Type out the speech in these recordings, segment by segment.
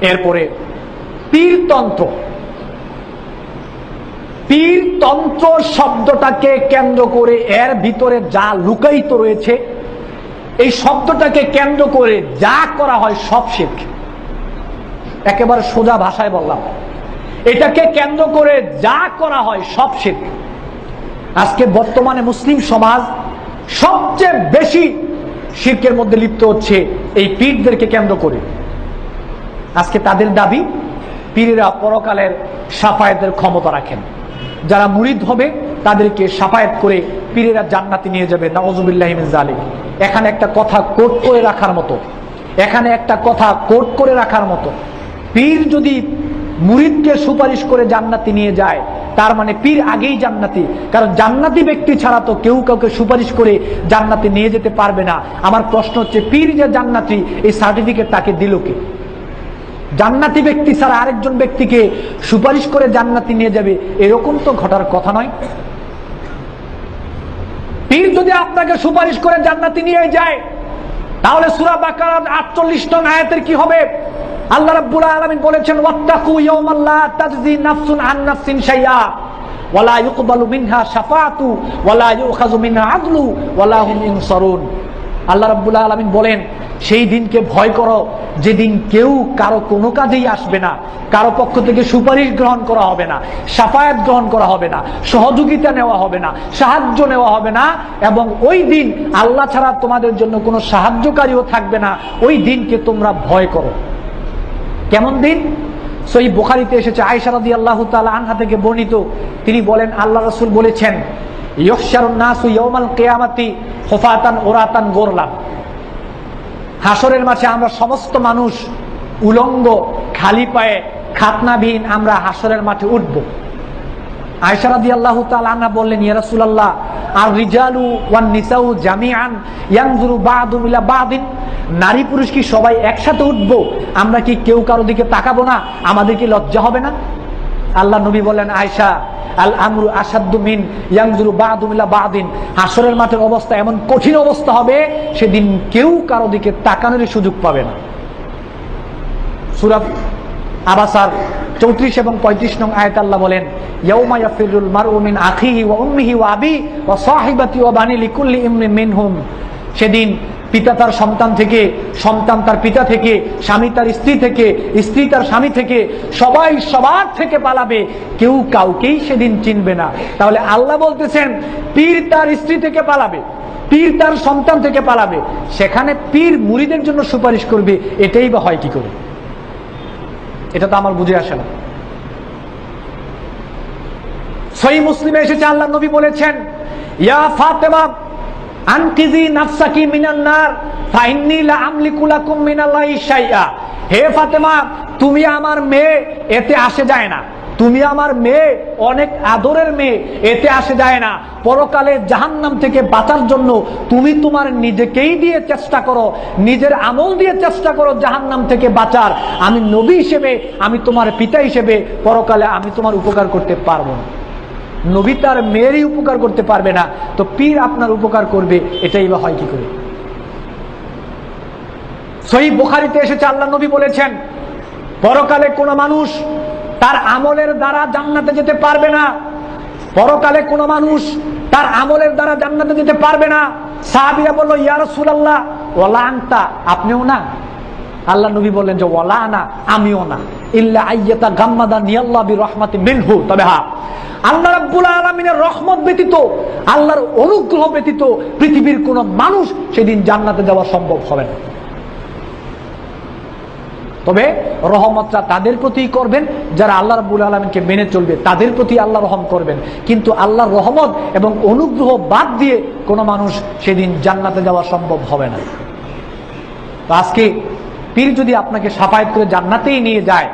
এরপরে পীরতন্ত্র। পীরতন্ত্র শব্দটাকে কেন্দ্র করে এর ভিতরে যা লুকায়িত রয়েছে, এই শব্দটাকে কেন্দ্র করে যা করা হয় সব শেখ। একেবারে সোজা ভাষায় বললাম। এটাকে কেন্দ্র করে যা করা হয় সব শেখ। আজকে বর্তমানে মুসলিম সমাজ সবচেয়ে বেশি শিল্পের মধ্যে লিপ্ত হচ্ছে এই পীরদেরকে কেন্দ্র করে। আজকে তাদের দাবি, পীরেরা পরকালের সাফায়েতের ক্ষমতা রাখেন। যারা মুরিদ হবে, তাদেরকে সাফায়েত করে পীরেরা জান্নাতে নিয়ে যাবে। নওয়াজুবিল্লাহ জালিম এখানে একটা কথা কোট করে রাখার মতো। এখানে একটা কথা কোট করে রাখার মতো। পীর যদি মুরিদকে সুপারিশ করে জান্নাতি নিয়ে যায়, তার মানে পীর আগেই জান্নাতি। কারণ জান্নাতি ব্যক্তি ছাড়া তো কেউ কাউকে সুপারিশ করে জান্নাতে নিয়ে যেতে পারবে না। আমার প্রশ্ন হচ্ছে, পীর যে জান্নাতি, এই সার্টিফিকেট তাকে দিল কে? জান্নাতি ব্যক্তি ছাড়া আরেকজন ব্যক্তিকে সুপারিশ করে জান্নাতি নিয়ে যাবে, এরকম তো ঘটার কথা নয়। পীর যদি আপনাকে সুপারিশ করে জান্নাতি নিয়ে যায়, তাহলে সুরা বাকার আটচল্লিশ টন আয়াতের কি হবে? আল্লাহ রাব্বুল আলামিন বলেছেন, ওয়াত্তাকু ইয়াওমাল্লা তাজজি নাফসুন আন নাফসিন শাইআ ওয়ালা ইউকবালু মিনহা শাফাআতু ওয়ালা ইউখাযু মিনহা আদলু ওয়ালা হুম ইনসারুন আল্লাহ রাব্বুল আলামিন বলেন, সেই দিনকে ভয় করো যেদিন কেউ কারও কোনো কাজেই আসবে না, কারও পক্ষ থেকে সুপারিশ গ্রহণ করা হবে না, সাফায়াত গ্রহণ করা হবে না, সহযোগিতা নেওয়া হবে না, সাহায্য নেওয়া হবে না, এবং ওই দিন আল্লাহ ছাড়া তোমাদের জন্য কোনো সাহায্যকারীও থাকবে না, ওই দিনকে তোমরা ভয় করো। কেমন দিন? সই বোখারিতে এসেছে আয়সারদি আল্লাহ তালা আনহা থেকে বর্ণিত, তিনি বলেন, আল্লাহ রসুল বলেছেন ইয়সারুন নাসু ইয়মাল কেয়ামাতি হোফাতান ওরাতান গোরলাম হাসরের মাঝে আমরা সমস্ত মানুষ উলঙ্গ, খালি পায়ে, খাতনাবিহীন আমরা হাসরের মাঠে উঠব। তালা বললেন আর রিজালু ওয়ান জামিয়ান বাদিন? নারী পুরুষ কি সবাই একসাথে উঠবো? আমরা কি কেউ কারও দিকে তাকাবো না? আমাদের কি লজ্জা হবে না? আল্লাহ নবী বলেন আয়সা আল আমরু আসাদ্দু মিন, ইয়াংজুরু বাদুম ইলা বাদিন। হাসরের মাঠের অবস্থা এমন কঠিন অবস্থা হবে, সেদিন কেউ কারও দিকে তাকানোর সুযোগ পাবে না। সুরাত আবাসার চৌত্রিশ এবং পঁয়ত্রিশ নং আয়াত আল্লাহ বলেন সেদিন পিতা তার সন্তান থেকে, সন্তান তার পিতা থেকে, স্বামী তার স্ত্রী থেকে, স্ত্রী তার স্বামী থেকে, সবাই সবার থেকে পালাবে। কেউ কাউকেই সেদিন চিনবে না। তাহলে আল্লাহ বলতেছেন, পীর তার স্ত্রী থেকে পালাবে, পীর তার সন্তান থেকে পালাবে। সেখানে পীর মুড়িদের জন্য সুপারিশ করবে, এটাই বা হয় কি করে? এটা তো আমার বুঝে আসে না। সই মুসলিমে এসেছে আল্লাহ নবী বলেছেন, ইয়া ফাতেমা আনকিজি নাফসাকি মিনান নার ফাইন্নি লা হে ফাতেমা, তুমি আমার মেয়ে, এতে আসে যায় না। তুমি আমার মেয়ে, অনেক আদরের মেয়ে, এতে আসে যায় না। পরকালে জাহান্নাম থেকে বাঁচার জন্য তুমি তোমার নিজেকেই দিয়ে চেষ্টা করো, নিজের আমল দিয়ে চেষ্টা করো জাহান্নাম থেকে বাঁচার। আমি নবী হিসেবে, আমি তোমার পিতা হিসেবে, পরকালে আমি তোমার উপকার করতে পারব না। নবী তার মেয়েরই উপকার করতে পারবে না। তো পীর আপনার উপকার করবে, এটাই বা হয় কি করে? সহি বোখারিতে এসেছে, আল্লাহ নবী বলেছেন, পরকালে কোনো মানুষ তার আমলের দ্বারা জান্নাতে যেতে পারবে না। পরকালে কোনো মানুষ তার আমলের দ্বারা জান্নাতে যেতে পারবে না। সাহাবিরা বলল ইয়ার সুলাল্লাহ ওলা আনতা? আপনিও না। আল্লাহ নবী বললেন যে ওলা আনা, আমিও না। ইল্লা গাম্মাদা তবে হা আল্লাহ রাব্বুল আলামিনের রহমত ব্যতীত, আল্লাহর অনুগ্রহ ব্যতীত পৃথিবীর কোন মানুষ সেদিন জান্নাতে যাওয়া সম্ভব হবে না। তবে রহমতটা তাদের প্রতি করবেন, যারা আল্লাহ রাব্বুল আলমিনকে মেনে চলবে, তাদের প্রতি আল্লাহ রহম করবেন। কিন্তু আল্লাহর রহমত এবং অনুগ্রহ বাদ দিয়ে কোনো মানুষ সেদিন জান্নাতে যাওয়া সম্ভব হবে না। আজকে পীর যদি আপনাকে সাফায়ত করে জান্নাতেই নিয়ে যায়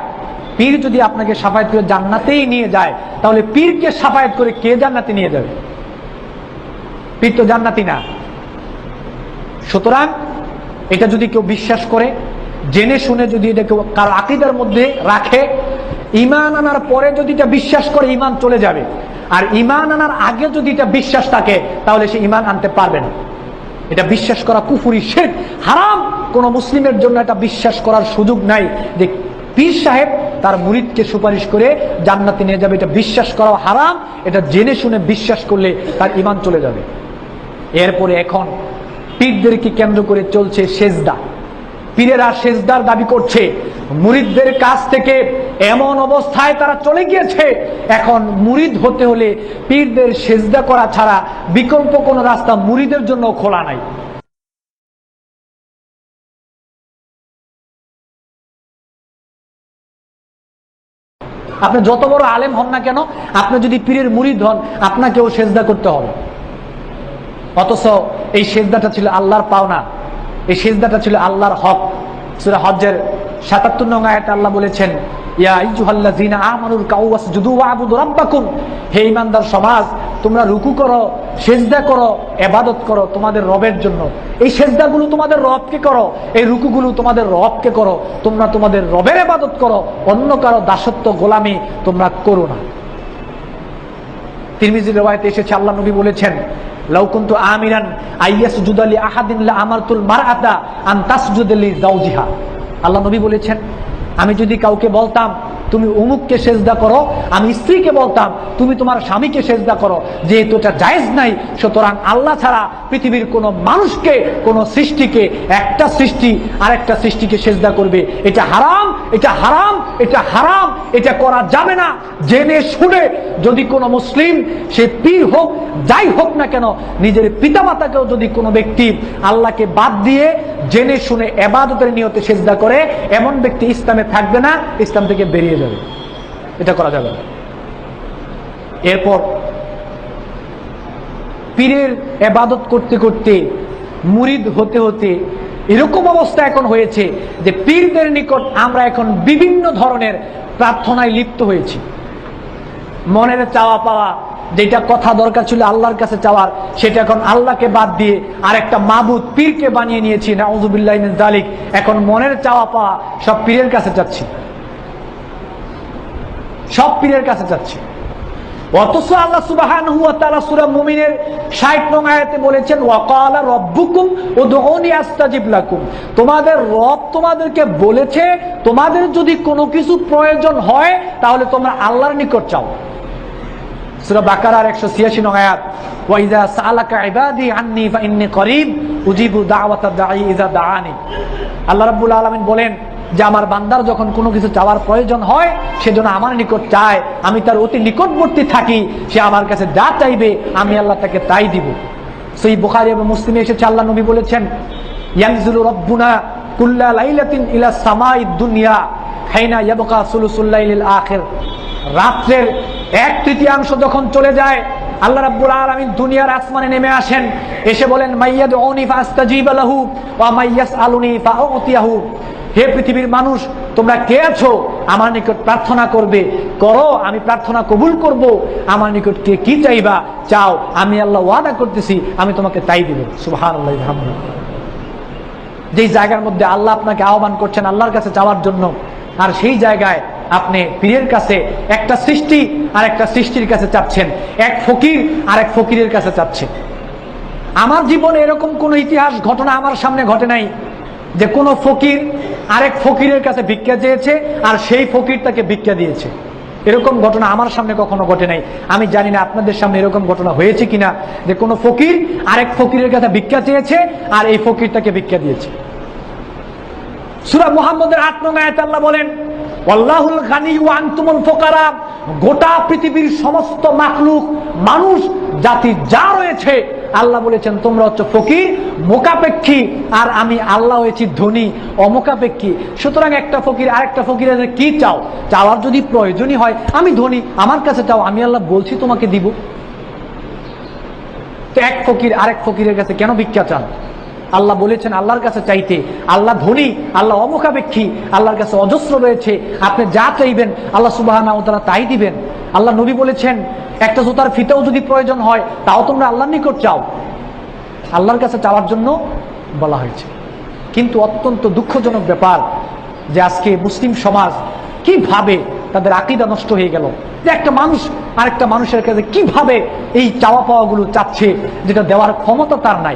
পীর যদি আপনাকে সাফায়ত করে জান্নাতেই নিয়ে যায়, তাহলে পীরকে সাফায়ত করে কে জান্নাতে নিয়ে যাবে? পীর তো জান্নাতি না। সুতরাং এটা যদি কেউ বিশ্বাস করে, জেনে শুনে যদি এটা কেউ কারও আকিদার মধ্যে রাখে ইমান আনার পরে যদি এটা বিশ্বাস করে ইমান চলে যাবে। আর ইমান আনার আগে যদি এটা বিশ্বাস থাকে, তাহলে সে ইমান আনতে পারবে না। এটা বিশ্বাস করা কুফুরি শেখ হারাম। কোন মুসলিমের জন্য এটা বিশ্বাস করার সুযোগ নাই। যে পীর সাহেব তার মুরিদকে সুপারিশ করে জান্নাতে নিয়ে যাবে। এটা বিশ্বাস করা হারাম, এটা জেনে শুনে বিশ্বাস করলে তার ইমান চলে যাবে। এরপরে এখন পীরদেরকে কেন্দ্র করে চলছে সেজদা। পীরেরা সেজদার দাবি করছে, মুরিদদের কাছ থেকে এমন অবস্থায় তারা চলে গিয়েছে। এখন মুরিদ হতে হলে পীরদের সেজদা করা ছাড়া বিকল্প কোনো রাস্তা মুরিদের জন্য খোলা নাই। আপনি যত বড় আলেম হন না কেন, আপনি যদি পীরের মুরিদ হন, আপনাকেও সেজদা করতে হবে। অথচ এই সেজদাটা ছিল আল্লাহর পাওনা, এই সেজদাটা ছিল আল্লাহর হক। সুরা হজ্জের সাতাত্তর নং আয়াত আল্লাহ বলেছেন ঈমানদার সমাজ, তোমরা রুকু করো, সেজদা করো ইবাদত করো তোমাদের রবের জন্য। এই সেজদাগুলো তোমাদের রবকে করো, এই রুকুগুলো তোমাদের রবকে করো। তোমরা তোমাদের রবের ইবাদত করো, অন্য কারও দাসত্ব গোলামি তোমরা করো না। এসেছে, আল্লাহ নবী বলেছেন আমারতুল যাওজিহা। আল্লাহ নবী বলেছেন আমি যদি কাউকে বলতাম তুমি অমুককে সেজদা করো, আমি স্ত্রীকে বলতাম, তুমি তোমার স্বামীকে সেজদা করো। যেহেতু এটা জায়েজ নাই, সুতরাং আল্লাহ ছাড়া পৃথিবীর কোনো মানুষকে, কোনো সৃষ্টিকে, একটা সৃষ্টি আরেকটা সৃষ্টিকে সেজদা করবে। এটা হারাম এটা হারাম এটা হারাম, এটা করা যাবে না। জেনে শুনে যদি কোনো মুসলিম, সে পীর হোক, যাই হোক না কেন, নিজের পিতামাতাকেও যদি কোনো ব্যক্তি আল্লাহকে বাদ দিয়ে জেনে শুনে এবাদতের নিয়তে সেজদা করে, এমন ব্যক্তি ইসলামে থাকবে না, ইসলাম থেকে বেরিয়ে যাবে। এটা করা যাবে এরপর পীরের এবাদত করতে করতে, মুরিদ হতে হতে এরকম অবস্থা এখন হয়েছে যে পীরদের নিকট আমরা এখন বিভিন্ন ধরনের প্রার্থনায় লিপ্ত হয়েছি। মনের চাওয়া পাওয়া, যেটা কথা দরকার ছিল আল্লাহর কাছে চাওয়ার, সেটা এখন আল্লাহকে বাদ দিয়ে আর একটা মাবুদ পীরকে বানিয়ে নিয়েছি। নাউজুবিল্লাহ জালিক এখন মনের চাওয়া পাওয়া সব পীরের কাছে চাচ্ছি। সব পীরের কাছে চাচ্ছি অথচ আল্লাহ সুবহানাহু ওয়া তাআলা সূরা মুমিনের 60 নং আয়াতে বলেছেন ওয়াকালা রব্বুকুম উদউনি আস্তাজিব লাকুম। তোমাদের রব তোমাদেরকে বলেছে, তোমাদের যদি কোনো কিছু প্রয়োজন হয়, তাহলে তোমরা আল্লাহর নিকট চাও সূরা বাকারার 186 নং আয়াত, ওয়া ইযা সালাকা ইবাদি আন্নি ফাইন্নী করিব, উজিবু দাওয়াতা দাঈ ইযা দাআনি। আল্লাহ রাব্বুল আলামিন বলেন যে আমার বান্দার যখন কোনো কিছু চাওয়ার প্রয়োজন হয় সেজন্য আমার নিকট চায়। আমি তার অতি নিকটবর্তী থাকি, সে আমার কাছে যা চাইবে, আমি আল্লাহ তাকে তাই দিব। সেই বুখারি এবং মুসলিমে এসেছে, আল্লাহ নবী বলেছেন, ইয়ানজুলু রব্বুনা কুল্লা লাইলাতিন ইলা সামাই দুনিয়া, হাইনা ইয়াবকা সুলুসুল্লাইলিল আখির। রাত্রের এক তৃতীয়াংশ যখন চলে যায়, আল্লাহ রাব্বুল আলামিন দুনিয়ার আসমানে নেমে আসেন। এসে বলেন মাইয়াদ ওনি ফাস্তাজিব লাহু ওয়া মাইয়াস আলুনি ফাউতিয়াহু। হে পৃথিবীর মানুষ, তোমরা কে আছো? আমার নিকট প্রার্থনা করবে। করো, আমি প্রার্থনা কবুল করব। আমার নিকট কে কি চাইবা? চাও, আমি আল্লাহ ওয়াদা করতেছি, আমি তোমাকে তাই দিব। সুবহানাল্লাহ যেই জায়গার মধ্যে আল্লাহ আপনাকে আহ্বান করছেন আল্লাহর কাছে যাওয়ার জন্য, আর সেই জায়গায় আপনি পীরের কাছে একটা সৃষ্টি আর একটা সৃষ্টির কাছে চাচ্ছেন। এক ফকির আর এক ফকিরের কাছে চাচ্ছেন। আমার জীবনে এরকম কোন ইতিহাস, ঘটনা আমার সামনে ঘটে নাই যে কোনো ফকির আরেক ফকিরের কাছে ভিক্ষা চেয়েছে, আর সেই ফকির তাকে ভিক্ষা দিয়েছে। এরকম ঘটনা আমার সামনে কখনো ঘটে নাই। আমি জানি না আপনাদের সামনে এরকম ঘটনা হয়েছে কিনা, যে কোনো ফকির আরেক ফকিরের কাছে ভিক্ষা চেয়েছে, আর এই ফকির তাকে ভিক্ষা দিয়েছে। সুরা মুহাম্মদের আট বলেন আল্লাহুল গানি গোটা পৃথিবীর সমস্ত মাখলুক, মানুষ, জাতি যা রয়েছে আল্লাহ বলেছেন, তোমরা হচ্ছে ফকির মোকাপেক্ষী আর আমি আল্লাহ হয়েছি ধনী অমোকাপেক্ষী সুতরাং একটা ফকির আরেকটা ফকিরের কি চাও? চাওয়ার যদি প্রয়োজনই হয়, আমি ধনী, আমার কাছে চাও, আমি আল্লাহ বলছি তোমাকে দিব। এক ফকির আরেক ফকিরের কাছে কেন ভিক্ষা চান? আল্লাহ বলেছেন, আল্লাহর কাছে চাইতে আল্লাহ ধনী, আল্লাহ অমুখাপেক্ষী, আল্লাহর কাছে অজস্র রয়েছে, আপনি যা চাইবেন আল্লাহ সুবাহ তাই দিবেন। আল্লাহ নবী বলেছেন, একটা জুতার ফিতেও যদি প্রয়োজন হয়, তাও তোমরা আল্লাহর নিকট চাও। আল্লাহর কাছে চাওয়ার জন্য বলা হয়েছে। কিন্তু অত্যন্ত দুঃখজনক ব্যাপার যে আজকে মুসলিম সমাজ কীভাবে তাদের আকিদা নষ্ট হয়ে গেল। যে একটা মানুষ আরেকটা মানুষের কাছে কীভাবে এই চাওয়া পাওয়াগুলো চাচ্ছে, যেটা দেওয়ার ক্ষমতা তার নাই।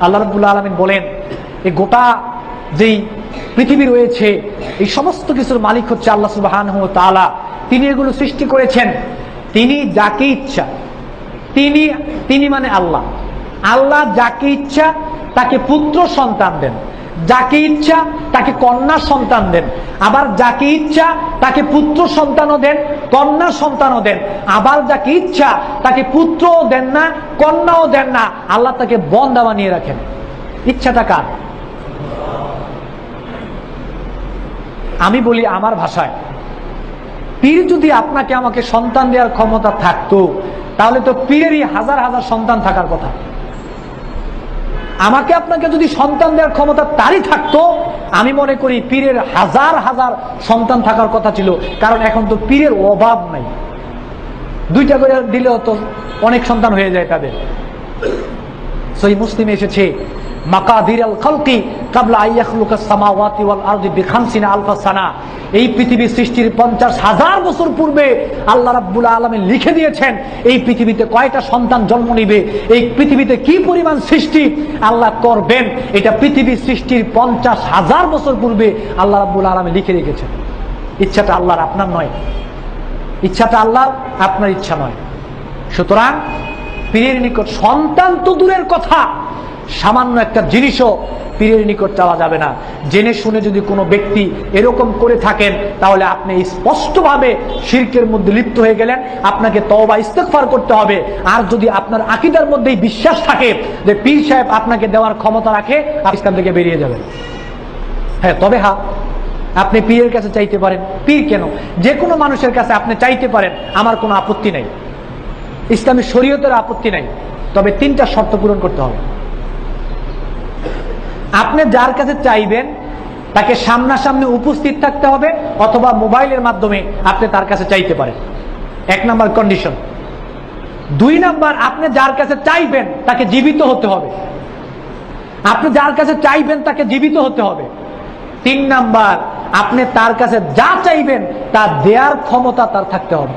আল্লাহ রবুল্লা আলমিন বলেন, এই গোটা যেই পৃথিবী রয়েছে, এই সমস্ত কিছুর মালিক হচ্ছে আল্লাহ সুবাহান তালা তিনি এগুলো সৃষ্টি করেছেন। তিনি যাকে ইচ্ছা, তিনি তিনি মানে আল্লাহ। আল্লাহ যাকে ইচ্ছা, তাকে পুত্র সন্তান দেন। যাকে ইচ্ছা তাকে কন্যা সন্তান দেন। আবার যাকে ইচ্ছা তাকে পুত্র সন্তানও দেন, কন্যা সন্তানও দেন। আবার যাকে ইচ্ছা তাকে পুত্রও দেন না, কন্যাও দেন না। আল্লাহ তাকে বন্দা বানিয়ে রাখেন। ইচ্ছাটা কার? আমি বলি আমার ভাষায়। পীর যদি আপনাকে আমাকে সন্তান দেওয়ার ক্ষমতা থাকতো, তাহলে তো পীরেরই হাজার হাজার সন্তান থাকার কথা। আমাকে আপনাকে যদি সন্তান দেওয়ার ক্ষমতা তারই থাকতো, আমি মনে করি পীরের হাজার হাজার সন্তান থাকার কথা ছিল, কারণ এখন তো পীরের অভাব নাই। দুইটা করে দিলেও তো অনেক সন্তান হয়ে যায় তাদের। সহি মুসলিমে এসেছে মাকাদির আল খালকি কাবলা আইয়াখলুকা সামাওয়াতি ওয়াল আরদি বিখামসিনা আলফা সানা। এই পৃথিবী সৃষ্টির পঞ্চাশ হাজার বছর পূর্বে আল্লাহ রাব্বুল আলামিন লিখে দিয়েছেন, এই পৃথিবীতে কয়টা সন্তান জন্ম নিবে, এই পৃথিবীতে কি পরিমাণ সৃষ্টি আল্লাহ করবেন, এটা পৃথিবী সৃষ্টির পঞ্চাশ হাজার বছর পূর্বে আল্লাহ রাব্বুল আলমে লিখে রেখেছেন। ইচ্ছাটা আল্লাহর, আপনার নয়। ইচ্ছাটা আল্লাহর আপনার ইচ্ছা নয়। সুতরাং, পীরের নিকট সন্তান তো দূরের কথা সামান্য একটা জিনিসও পীরের নিকট চাওয়া যাবে না। জেনে শুনে যদি কোনো ব্যক্তি এরকম করে থাকেন, তাহলে আপনি স্পষ্টভাবে শিরকের মধ্যে লিপ্ত হয়ে গেলেন। আপনাকে তওবা, ইস্তেগফার করতে হবে। আর যদি আপনার আকিদার মধ্যেই বিশ্বাস থাকে যে পীর সাহেব আপনাকে দেওয়ার ক্ষমতা রাখে, আপনি থেকে বেরিয়ে যাবেন। হ্যাঁ তবে হা আপনি পীরের কাছে চাইতে পারেন। পীর কেন? যে কোনো মানুষের কাছে আপনি চাইতে পারেন, আমার কোনো আপত্তি নাই। ইসলামী শরীয়তের আপত্তি নাই। তবে তিনটা শর্ত পূরণ করতে হবে। আপনি যার কাছে চাইবেন, তাকে সামনাসামনি উপস্থিত থাকতে হবে অথবা মোবাইলের মাধ্যমে আপনি তার কাছে চাইতে পারেন। এক নাম্বার কন্ডিশন। দুই নাম্বার, আপনি যার কাছে চাইবেন, তাকে জীবিত হতে হবে। আপনি যার কাছে চাইবেন, তাকে জীবিত হতে হবে। তিন নাম্বার, আপনি তার কাছে যা চাইবেন, তা দেয়ার ক্ষমতা তার থাকতে হবে।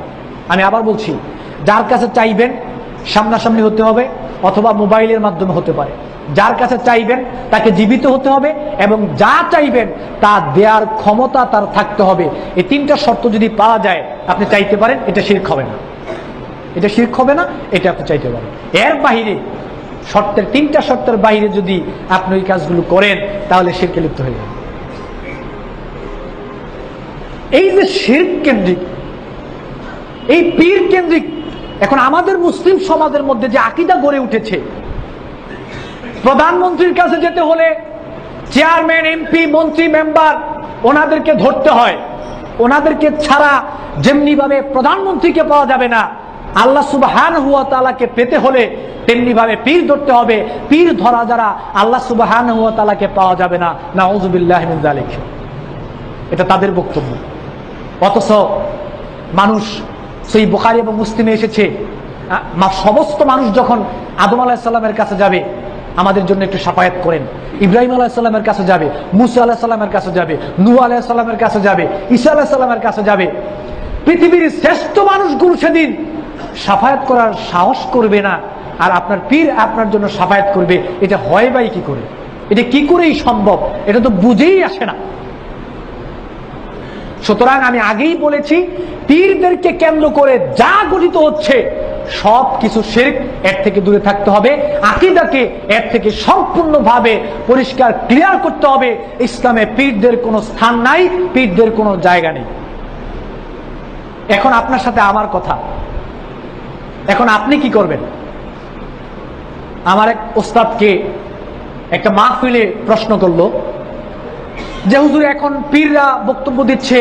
আমি আবার বলছি, যার কাছে চাইবেন, সামনাসামনি হতে হবে, অথবা মোবাইলের মাধ্যমে হতে পারে। যার কাছে চাইবেন তাকে জীবিত হতে হবে এবং যা চাইবেন তা দেয়ার ক্ষমতা তার থাকতে হবে। এই তিনটা শর্ত যদি পাওয়া যায়, আপনি চাইতে পারেন, এটা শির্ক হবে না। এটা শির্ক হবে না, এটা আপনি চাইতে পারেন। এর বাহিরে, শর্তের তিনটা শর্তের বাইরে যদি আপনি ওই কাজগুলো করেন, তাহলে শিরকে লিপ্ত হয়ে যাবে এই যে শির কেন্দ্রিক, এই পীর কেন্দ্রিক, এখন আমাদের মুসলিম সমাজের মধ্যে যে আকিদা গড়ে উঠেছে প্রধানমন্ত্রীর কাছে যেতে হলে চেয়ারম্যান, এমপি, মন্ত্রী, মেম্বার, ওনাদেরকে ধরতে হয়। ওনাদেরকে ছাড়া যেমনি ভাবে প্রধানমন্ত্রীকে পাওয়া যাবে না, আল্লাহ সুবাহান হুয়া তালাকে পেতে হলে তেমনি ভাবে পীর ধরতে হবে। পীর ধরা যারা আল্লাহ সুবাহান হুয়া তালাকে পাওয়া যাবে না। না ওজুবিল্লাহ এটা তাদের বক্তব্য। অথচ মানুষ সেই বোখারি এবং মুসলিমে এসেছে। সমস্ত মানুষ যখন আদম আলাহিসাল্লামের কাছে যাবে আমাদের জন্য একটু সাফায়াত করেন। ইব্রাহিম আলাহিসাল্লামের কাছে যাবে, মুসা আলাহিসাল্লামের কাছে যাবে নু আলাহিসাল্লামের কাছে যাবে, ঈসা আলাহিসাল্লামের কাছে যাবে। পৃথিবীর শ্রেষ্ঠ মানুষগুলো সেদিন সাফায়াত করার সাহস করবে না, আর আপনার পীর আপনার জন্য সাফায়াত করবে। এটা হয় বাই কি করে? এটা কি করেই সম্ভব? এটা তো বুঝেই আসে না। সুতরাং আমি আগেই বলেছি, পীরদেরকে কেন্দ্র করে যা গঠিত হচ্ছে সব কিছু শেরক এর থেকে দূরে থাকতে হবে। আকিদাকে এর থেকে সম্পূর্ণভাবে পরিষ্কার ক্লিয়ার করতে হবে। ইসলামে পীরদের কোনো স্থান নাই, পীরদের কোনো জায়গা নেই। এখন আপনার সাথে আমার কথা। এখন আপনি কি করবেন? আমার এক ওস্তাদকে একটা মাহফিলে প্রশ্ন করল যে, হুজুর, এখন পীররা বক্তব্য দিচ্ছে